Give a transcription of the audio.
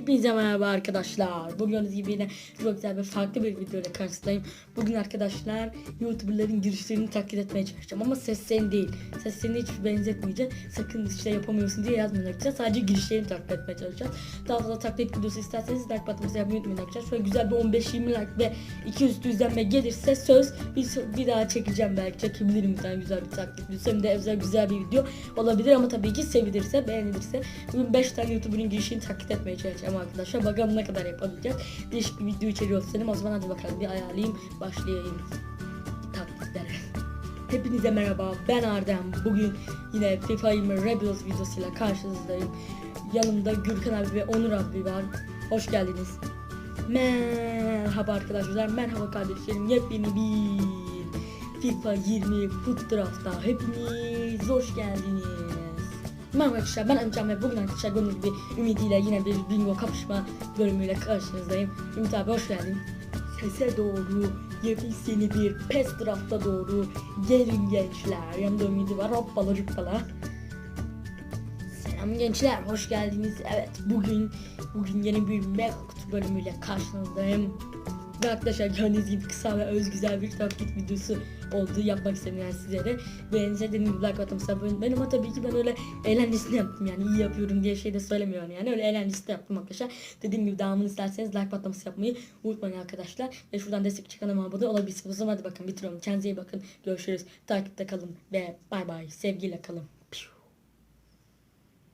Hepinize merhaba arkadaşlar. Bugün gibi yine çok güzel bir farklı bir videoyla karşınızdayım. Bugün arkadaşlar YouTuber'ların girişlerini taklit etmeye çalışacağım ama seslerini değil. Seslerini hiç benzetmeyeceğim. Sakın işte yapamıyorsun diye yazmayacağım. Sadece girişlerini taklit etmeye çalışacağım. Daha fazla taklit videosu isterseniz like butonumuzu yapmayı unutmayın arkadaşlar. Şöyle güzel bir 15-20 like ve 200 üstü izlenme gelirse söz bir, bir daha çekeceğim belki. Çekebilirim bir tane güzel bir taklit videosu. Hem de özel güzel bir video olabilir ama tabii ki sevilirse, beğenilirse. Bugün 5 tane YouTuber'ın girişini taklit etmeye çalışacağım arkadaşlar. Bakalım ne kadar yapabileceğiz. Değişik bir video içeriyor senin. O zaman hadi bakalım bir ayarlayayım. Başlayayım. Taklitlere. Hepinize merhaba. Ben Ardem. Bugün yine FIFA 20 Rebels videosuyla karşınızdayım. Yanımda Gürkan abi ve Onur abi var. Hoş geldiniz. Merhaba arkadaşlar. Merhaba kardeşlerim. Yepyeni bir FIFA 20 Foot Draft'ta hepiniz hoş geldiniz. Merhaba arkadaşlar ben Emcan ve bugün arkadaşlar gördüğünüz gibi Ümit ile yine bir bingo kapışma bölümüyle karşınızdayım. Ümit abi hoş geldin. Sese doğru, yepyeni bir PES drafta doğru gelin gençler. Yanımda Ümit'i var hoppala cuppala. Selam gençler, hoş geldiniz. Evet, bugün bugün yeni bir mega kutu bölümüyle karşınızdayım. Ve arkadaşlar gördüğünüz gibi kısa ve öz güzel bir taklit videosu oldu yapmak istedim yani sizlere. Beğenirse dediğim gibi like atmayı sabun. Ben ama tabii ki ben öyle eğlencesine yaptım yani iyi yapıyorum diye şey de söylemiyorum yani öyle eğlencesine yaptım arkadaşlar. Dediğim gibi devamını isterseniz like patlaması yapmayı unutmayın arkadaşlar. Ve şuradan destek kanalıma abone olabilirsiniz. O zaman hadi bakın bitiriyorum. Kendinize iyi bakın. Görüşürüz. Takipte kalın ve bay bay. Sevgiyle kalın.